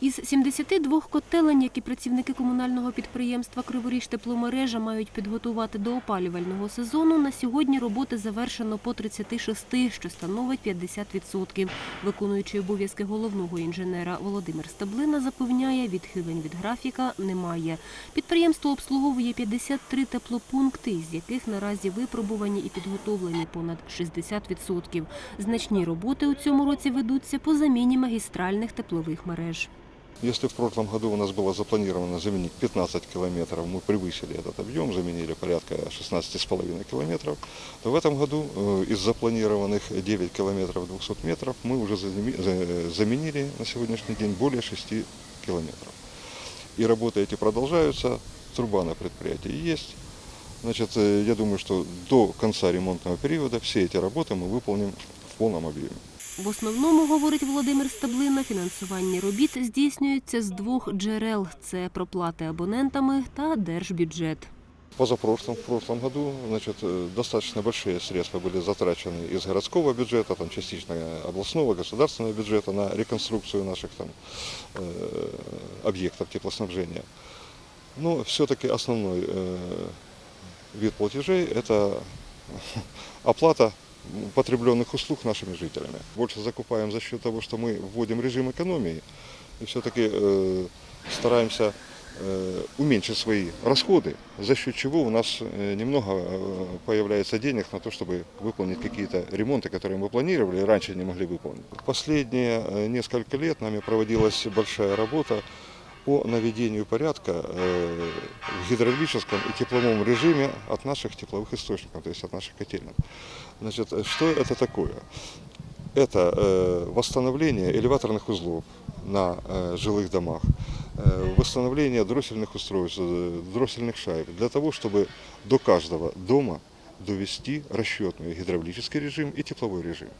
Із 72 котелень, які працівники комунального підприємства Криворіж тепломережа мають підготувати до опалювального сезону, на сьогодні роботи завершено по 36, що становить 50%. Виконуючий обов'язки головного інженера Володимир Стаблина запевняє, відхилень від графіка немає. Підприємство обслуговує 53 теплопункти, з яких наразі випробувані і підготовлені понад 60%. Значні роботи у цьому році ведуться по заміні магістральних теплових мереж. Если в прошлом году у нас было запланировано заменить 15 километров, мы превысили этот объем, заменили порядка 16,5 километров, то в этом году э, из запланированных 9 километров 200 метров мы уже заменили на сегодняшний день более 6 километров. И работы эти продолжаются, труба на предприятии есть. Значит, э, я думаю, что до конца ремонтного периода все эти работы мы выполним в полном объеме. В основному, говорить Володимир Стаблина, фінансування робіт здійснюється з двох джерел – це проплати абонентами та держбюджет. Позапрошлом, в прошлом году, значит, э, достаточно большие средства были затрачены из городского бюджета, там, частично областного, государственного бюджета на реконструкцию наших там, э, объектов теплоснабжения. Но все-таки основной э, вид платежей – это оплата потребленных услуг нашими жителями. Больше закупаем за счет того, что мы вводим режим экономии и все-таки э, стараемся э, уменьшить свои расходы, за счет чего у нас э, немного э, появляется денег на то, чтобы выполнить какие-то ремонты, которые мы планировали и раньше не могли выполнить. Последние э, несколько лет нами проводилась большая работа по наведению порядка э, в гидравлическом и тепловом режиме от наших тепловых источников, то есть от наших котельных. Значит, что это такое? Это э, восстановление элеваторных узлов на э, жилых домах, э, восстановление дроссельных устройств, дроссельных шайб, для того, чтобы до каждого дома довести расчетный гидравлический режим и тепловой режим.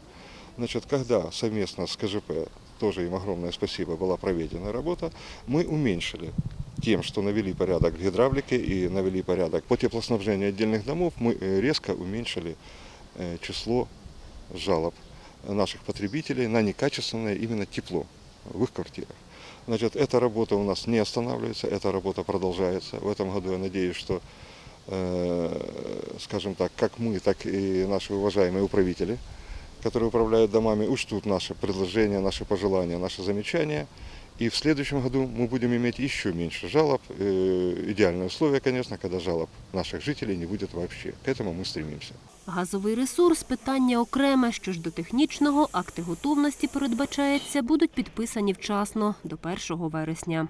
Значит, когда совместно с КЖП, тоже им огромное спасибо, была проведена работа, мы уменьшили тем, что навели порядок в гидравлике и навели порядок по теплоснабжению отдельных домов, мы э, резко уменьшили э, число жалоб наших потребителей на некачественное именно тепло в их квартирах. Значит, эта работа у нас не останавливается, эта работа продолжается. В этом году я надеюсь, что, э, скажем так, как мы, так и наши уважаемые управители, которые управляют домами, учтут наши предложения, наши пожелания, наши замечания. И в следующем году мы будем иметь еще меньше жалоб. Э, Идеальное условие, конечно, когда жалоб наших жителей не будет вообще. К этому мы стремимся. Газовий ресурс – питання окреме. Що ж до технічного, акти готовності, передбачається, будуть підписані вчасно, до 1 вересня.